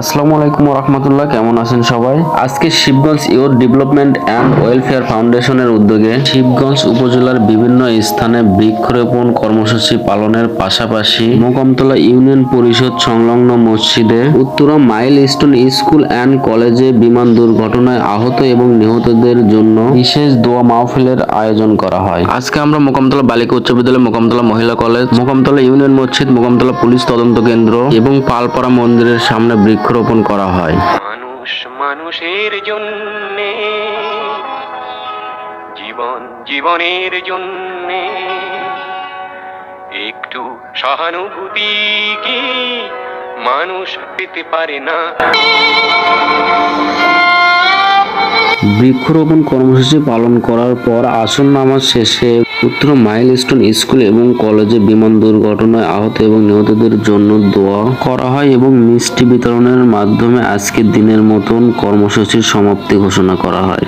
আসসালামু আলাইকুম রহমতুল্লাহ কেমন আছেন সবাই? আজকে Shibganj youth development and welfare ফাউন্ডেশনের উদ্যোগে শিবগঞ্জ উপজেলার বিভিন্ন স্থানে বৃক্ষরোপণ কর্মসূচি পালনের পাশাপাশি মোকামতলা ইউনিয়ন পরিষদ সংলগ্ন মসজিদে Uttara milestone school and কলেজে বিমান দুর্ঘটনায় আহত এবং নিহতদের জন্য বিশেষ দোয়া মাহফিলের আয়োজন করা হয়। আজকে আমরা মোকামতলা বালিকা উচ্চ বিদ্যালয়, মোকামতলা মহিলা কলেজ, মোকামতলা ইউনিয়ন মসজিদ, মোকামতলা পুলিশ তদন্ত কেন্দ্র এবং পালপাড়া মন্দিরের সামনে বৃক্ষরোপণ করা হয়। মানুষ মানুষের জন্যে, জীবন জীবনের জন্যে, একটু সহানুভূতি কি মানুষ পেতে পারে না। বৃক্ষরোপণ কর্মসূচি পালন করার পর আসন নামাজ শেষে উত্তর মাইলস্টোন স্কুল এবং কলেজে বিমান দুর্ঘটনায় আহত এবং নিহতদের জন্য দোয়া করা হয় এবং মিষ্টি বিতরণের মাধ্যমে আজকের দিনের মতন কর্মসূচির সমাপ্তি ঘোষণা করা হয়।